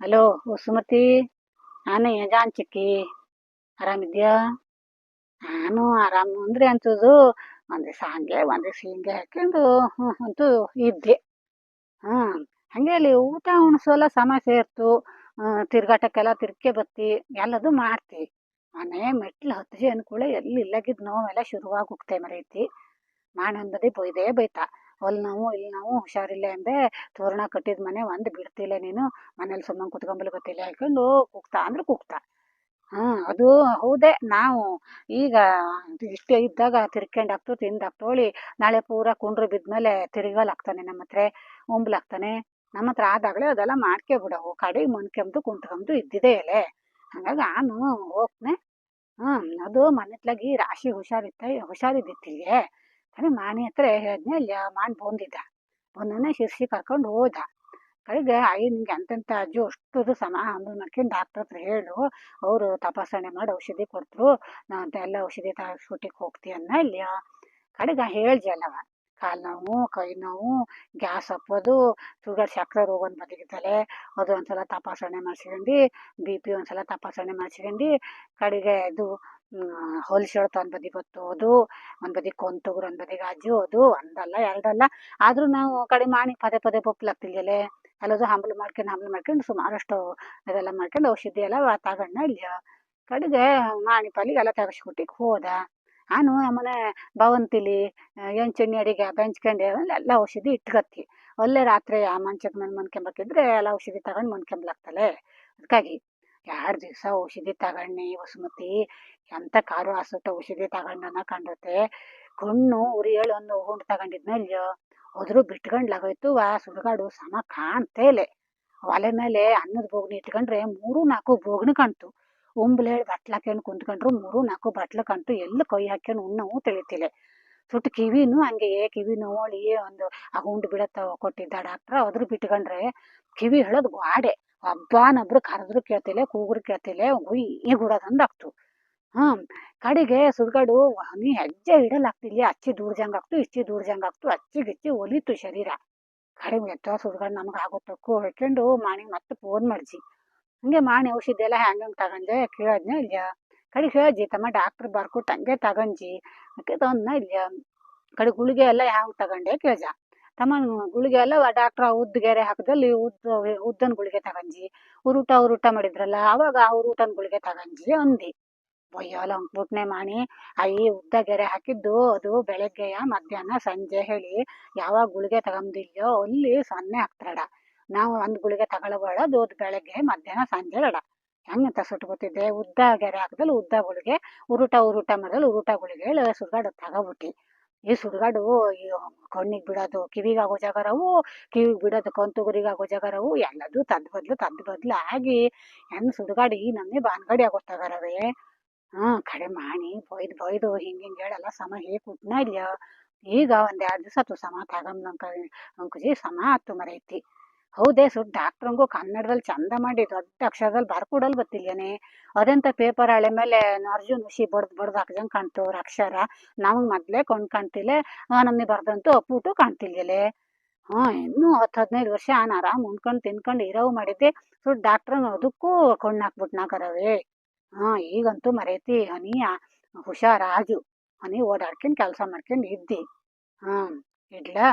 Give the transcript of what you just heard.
Hello Sumathi ನಾನು ಯಜಾನ್ ಚಿಕ್ಕಿ ಆರಾಮಿದ್ಯಾ? ನಾನು ಆರಾಮು ಅಂದ್ರೆ ಅಂತದು ಒಂದ್ ದಿವಸ ಹಂಗೆ ಒಂದು ದಿವಸ ಹಿಂಗೆ ಹಾಕೊಂಡು ಅಂತೂ ಇದ್ದೆ. ಹಾಂ, ಹಂಗೆ ಅಲ್ಲಿ ಊಟ ಉಣ್ಸೋಲ್ಲ ಸಮಸ್ಯೆ ಇರ್ತು. ತಿರ್ಗಾಟಕ್ಕೆಲ್ಲ ತಿರ್ಕೆ ಬತ್ತಿ ಎಲ್ಲದು ಮಾಡ್ತಿ. ಮನೆ ಮೆಟ್ಲು ಹತ್ತಿ ಅನ್ಕೂಳೆ ಎಲ್ಲಿ ಇಲ್ಲಗಿದ್ದು ನೋವೆಲ್ಲ ಶುರುವಾಗಿ ಹೋಗ್ತೇ ಮರೈತಿ ಮಾನಂದದಿ ಬೈದೇ ಬೈತಾ. ಅಲ್ಲಿ ನಾವು ಇಲ್ಲಿ ನಾವು ಹುಷಾರಿಲ್ಲ ಅಂದೆ ತೋರಣ ಕಟ್ಟಿದ ಮನೆ ಒಂದು ಬಿಡ್ತಿಲ್ಲ ನೀನು. ಮನೇಲಿ ಸುಮ್ಮನೆ ಕುತ್ಕೊಂಬಲ್ ಗೊತ್ತಿಲ್ಲ ಹಾಕೊಂಡು ಕುಗ್ತಾ ಅಂದ್ರೆ ಕುಗ್ತಾ. ಹ್ಮ್ ಅದು ಹೌದೇ. ನಾವು ಈಗ ಇಷ್ಟೇ ಇದ್ದಾಗ ತಿರ್ಕೊಂಡ್ ಹಾಕ್ತು, ತಿಂದ್ ಹಾಕ್ತೋಳಿ ನಾಳೆ ಪೂರ ಕುಂಡ್ರು ಬಿದ್ಮೇಲೆ ತಿರ್ಗಲ್ ಹಾಕ್ತಾನೆ ನಮ್ಮ ಹತ್ರ ಒಂಬ್ಲಾಗ್ತಾನೆ ನಮ್ಮ ಹತ್ರ ಆದಾಗಲೇ ಅದೆಲ್ಲ ಮಾಡ್ಕೆ ಬಿಡವು. ಕಡೆಗೆ ಮನ್ಕೆಂದು ಕುಂತ್ಕೊಂದು ಇದ್ದಿದೆ ಎಲೆ. ಹಂಗಾಗಿ ನಾನು ಹೋಗ್ತೇನೆ. ಹ್ಮ್, ಅದು ಮನೆತ್ಲಾಗಿ ರಾಶಿ ಹುಷಾರಿತ್ತ, ಹುಷಾರಿದ್ದಿತ್ತಿಗೆ. ಕಡೆ ಮಾನಿ ಹತ್ರ ಹೇಳಿದ್ನೆ, ಅಲ್ಲಿ ಮಾನ್ ಬಂದಿದ್ದ. ಬಂದನ ಶಿರ್ಸಿ ಕರ್ಕೊಂಡು ಹೋದ. ಕಡೆಗೆ ಅಯ್ಯ ನಿಂಗೆ ಅಂತಂತ ಅಜ್ಜು ಅಷ್ಟು ಸಮ, ಅಂದ್ರೆ ಮಾಡ್ಕೊಂಡು ಡಾಕ್ಟರ್ ಹತ್ರ ಹೇಳು, ಅವರು ತಪಾಸಣೆ ಮಾಡಿ ಔಷಧಿ ಕೊಡ್ತರು ಅಂತ ಎಲ್ಲ ಔಷಧಿ ತರಿಸ್ಬಿಟ್ಟಿಗೆ ಹೋಗ್ತಿ ಅನ್ನ ಇಲ್ಲಿ ಕಡೆಗೆ ಹೇಳ್ದೆ ಅಲ್ಲವ ಕಾಲು ನೋವು, ಕೈ ನೋವು, ಗ್ಯಾಸ್ ಹಪ್ಪೋದು, ಶುಗರ್ ಸಕ್ಕರೆ ರೋಗ ಒಂದು ಬದಿಗಿದ್ದಲೆ ಅದು ಒಂದ್ಸಲ ತಪಾಸಣೆ ಮಾಡಿಸ್ಕೊಂಡು ಬಿ ಪಿ ಒಂದ್ಸಲ ತಪಾಸಣೆ ಮಾಡಿಸ್ಕೊಂಡು ಕಡೆಗೆ ಇದು ಹೊಲ್ಸೆಳ್ತ ಒಂದು ಬದಿ ಅದು ಒಂದು ಬದಿ ಕೊಂತುಗ್ರು ಒಂದು ಬದಿ ಗಾಜು ಅದು ಒಂದಲ್ಲ, ಎರಡಲ್ಲ, ಆದರೂ ನಾವು ಕಡೆ ಮಾಡಿ, ಪದೇ ಪದೇ ಪೊಪ್ಲಾಗ್ತಿಲ್ಯಲೆ ಎಲ್ಲದು ಹಂಬಲು ಮಾಡ್ಕೊಂಡು ಹಂಬಲು ಮಾಡ್ಕೊಂಡು, ಸುಮಾರಷ್ಟು ಅದೆಲ್ಲ ಮಾಡ್ಕೊಂಡು ಔಷಧಿ ಎಲ್ಲ ತಗೊಂಡ ಇಲ್ಲಿ ಕಡೆಗೆ ಮಾಣಿ ಪಾಲಿಗೆ ಎಲ್ಲ ತೆಗೆಸ್ಕೊಟ್ಟಿಗೆ ಹೋದ. ನಾನು ಆಮೇಲೆ ಬಾವಂತಿಲಿ ಎಂಚಣ್ಣಿ ಅಡಿಗೆ ಬೆಂಚ್ಕೊಂಡು ಎಲ್ಲ ಔಷಧಿ ಇಟ್ಕತ್ತಿ. ಒಳ್ಳೆ ರಾತ್ರಿ ಆ ಮಂಚದ ಮೇಲೆ ಮನ್ಕೊಂಬಕ್ಕಿದ್ರೆ ಎಲ್ಲ ಔಷಧಿ ತಗೊಂಡು ಮನ್ಕೊಂಬ್ಲಾಗ್ತಲೆ. ಅದಕ್ಕಾಗಿ ಎರಡು ದಿವಸ ಔಷಧಿ ತಗೊಂಡು ವಸುಮತಿ ಎಂಥ ಕಾರು ಹಸುಟ ಔಷಧಿ ತಗೊಂಡನ ಕಂಡತೆ. ಕಣ್ಣು ಉರಿ ಹೇಳಿ ಒಂದು ಹುಂಡು ತಗೊಂಡಿದ್ಮೇಲೆ ಹೋದ್ರು ಬಿಟ್ಕೊಂಡ್ಲಾಗೋಯ್ತು ಆ ಸುಡುಗಾಡು ಸಮ ಕಾಣ್ತೇಲೆ ಒಲೆ ಮೇಲೆ ಅನ್ನದ ಬೋಗ್ನಿ ಇಟ್ಕೊಂಡ್ರೆ ಮೂರು ನಾಲ್ಕು ಬೋಗ್ನಿ ಕಾಣ್ತು. ಉಂಬ್ಲು ಹೇಳಿ ಹಾಕ್ಯಂಡು ಕುಂತ್ಕೊಂಡ್ರು ಮೂರು ನಾಲ್ಕು ಬಟ್ಲು ಕಂಟು ಎಲ್ಲಿ ಕೈ ಹಾಕ್ಯಂಡು ಉಣ್ಣವು ತಿಳಿತಿಲ್ಲ. ಸುಟ್ಟು ಕಿವಿನೂ ಹಂಗೆ ಕಿವಿ ಏ ಒಂದು ಆ ಹುಂಡು ಬಿಡತ್ತ ಕೊಟ್ಟಿದ್ದ ಡಾಕ್ಟ್ರ ಅದ್ರ ಬಿಟ್ಕೊಂಡ್ರೆ ಕಿವಿ ಹೇಳೋದು ಗಾಡೆ. ಒಬ್ಬನೊಬ್ರು ಕರೆದ್ರು ಕೇಳ್ತಿಲ್ಲ, ಕೂಗ್ರು ಕೇಳ್ತಿಲ್ಲ, ಗುಯ್ ಗುಡೋದಂದು ಆಗ್ತು. ಹ್ಮ್, ಕಡೆಗೆ ಸುಡ್ಗಾಡು ನೀ ಹೆಜ್ಜೆ ಇಡಲಾಗ್ತಿಲ್ಲ, ಅಚ್ಚಿ ದೂಡ್ಜಂಗ್ ಆಗ್ತು, ಇಚ್ಚಿ ದೂಡ್ಜಂಗ್ ಆಗ್ತು, ಅಚ್ಚಿ ಗಿಚ್ಚಿ ಒಲಿತು ಶರೀರ. ಕಡಿಮೆ ಎತ್ತೋ ಸುಡ್ಗಾಡು ನಮ್ಗೆ ಆಗುತ್ತಕ್ಕೂ ಹೇಳ್ಕೊಂಡು ಮಾಣಿ ಮತ್ತೆ ಫೋನ್ ಮಾಡ್ಜಿ ಹಂಗೆ ಮಾಡಿ ಔಷಧಿ ಎಲ್ಲ ಹ್ಯಾಂಗೆ ಹಂಗೆ ತಗೊಂಡೆ, ಕೇಳೋದ್ನ ಇಲ್ಲ. ಕಡೆ ಹೇಳಿ ತಮ್ಮ ಡಾಕ್ಟ್ರ್ ಬರ್ಕೊಟ್ಟು ಹಂಗೆ ತಗೊಂಜಿ ಅಕ್ಕ ತಂದ್ನ ಇಲ್ಲ. ಕಡೆ ಗುಳಿಗೆ ಎಲ್ಲ ಹ್ಯಾಂಗ್ ತಗೊಂಡೆ ಕೇಳ್ಜ ತಮ್ಮ ಗುಳಿಗೆ ಎಲ್ಲ ಡಾಕ್ಟ್ರ್ ಉದ್ದ ಗೆರೆ ಹಾಕದಲ್ಲಿ ಉದ್ದ, ಉದ್ದನ್ ಗುಳಿಗೆ ತಗೊಂಜಿ ಉರುಟ ಉರುಟ ಮಾಡಿದ್ರಲ್ಲ, ಅವಾಗ ಅವ್ರ ಊಟನ್ ಗುಳಿಗೆ ತಗೊಂಜಿ ಅಂದಿ. ಒಯ್ಯಲ್ಲ ಅಂಕ್ಬಿಟ್ನೆ ಮಾಡಿ ಅಯ್ಯ ಉದ್ದ ಗೆರೆ ಹಾಕಿದ್ದು, ಅದು ಬೆಳಗ್ಗೆಯ ಮಧ್ಯಾಹ್ನ ಸಂಜೆ ಹೇಳಿ, ಯಾವಾಗ ಗುಳಿಗೆ ತಗೊಂಡಿಲ್ಯೋ ಅಲ್ಲಿ ಸೊನ್ನೆ ಹಾಕ್ತಾರಡ ನಾವು ಒಂದು ಗುಳಿಗೆ ತಗೊಳ್ಬೇಡ ಅದು ಬೆಳಗ್ಗೆ ಮಧ್ಯಾಹ್ನ ಸಂಜೆ ಬೇಡ. ಹೆಂಗಂತ ಸುಟ್ಕೊತಿದ್ದೆ ಉದ್ದ ಗೆರೆ ಹಾಕದಲ್ಲಿ ಉದ್ದ ಗುಳಿಗೆ, ಉರುಟ ಉರುಟ ಮರದಲ್ಲಿ ಉರುಟ ಗುಳಿಗೆ ಹೇಳಿ ಸುಡ್ಗಾಡು ತಗೋಬಿಟ್ಟಿ. ಈ ಸುಡ್ಗಾಡು ಈ ಕಣ್ಣಿಗೆ ಬಿಡೋದು ಕಿವಿಗೆ ಆಗೋ ಜಾಗರವು ಕಿವಿಗೆ ಬಿಡೋದು ಕಂತುಗುರಿಗೆ ಆಗೋ ಜಾಗರವು ಎಲ್ಲದೂ ತದ್ ಬದ್ಲು ತದ್ ಬದ್ಲು ಆಗಿ ಹೆಂಗ್ ಸುಡ್ಗಾಡಿ ಈ ಬಾನ್ಗಡಿ ಆಗೋ ಆಗೋತ್ತಾಗರವೇ ಹಾ, ಕಡೆ ಮಾಡಿ ಬೊಯ್ದು ಬೊಯ್ದು ಹಿಂಗ್ ಹಿಂಗ್ ಹೇಳಲ್ಲ, ಸಮ ಹೇಗೆ ಕುಟ್ನ ಇಲ್ಲ ಈಗ ಒಂದ್ ಎರಡು ದಿವಸ ಆತು, ಸಮ ತಗೊಂಬ ಅಂಕುಜಿ ಸಮ ಆತು ಮರೈತಿ. ಹೌದೇ ಸುಟ್ ಡಾಕ್ಟ್ರಂಗೂ ಕನ್ನಡದಲ್ಲಿ ಚಂದ ಮಾಡಿ ದೊಡ್ಡ ಅಕ್ಷರದಲ್ಲಿ ಬರ್ಕೊಡಲ್ ಗೊತ್ತಿಲ್ಲೇನೆ. ಅದೆಂತ ಪೇಪರ್ ಹಳೆ ಮೇಲೆ ಅರ್ಜುನ್ ಹುಷಿ ಬಡ್ದು ಬಡ್ದು ಹಾಕ್ದಂಗೆ ಕಾಣ್ತು ಅವ್ರ ಅಕ್ಷರ. ನಮಗೆ ಮೊದಲೇ ಕೊಂಡು ಕಾಣ್ತಿಲ್ಲ ನಮ್ನಿ ಬರ್ದಂತೂ ಅಪ್ಪುಟು ಕಾಣ್ತಿಲ್ಯಲೆ ಹಾ, ಇನ್ನೂ ಹತ್ತು ಹದಿನೈದು ವರ್ಷ ನಾನು ಆರಾಮ್ ಉಣ್ಕೊಂಡ್ ತಿನ್ಕೊಂಡು ಇರವು ಮಾಡಿದ್ದೆ. ಸುಟ್ ಡಾಕ್ಟ್ರ್ ಅದಕ್ಕೂ ಕೊಂಡು ಹಾಕ್ಬಿಟ್ನಾ ಕರವೇ ಹಾ, ಈಗಂತೂ ಮರೈತಿ, ಹನಿ ಹುಷಾರಾಜು ಹನಿ ಓಡಾಡ್ಕೊಂಡು ಕೆಲಸ ಮಾಡ್ಕೊಂಡು ಇದ್ದಿ. ಹಾಂ ಇಡ್ಲಾ?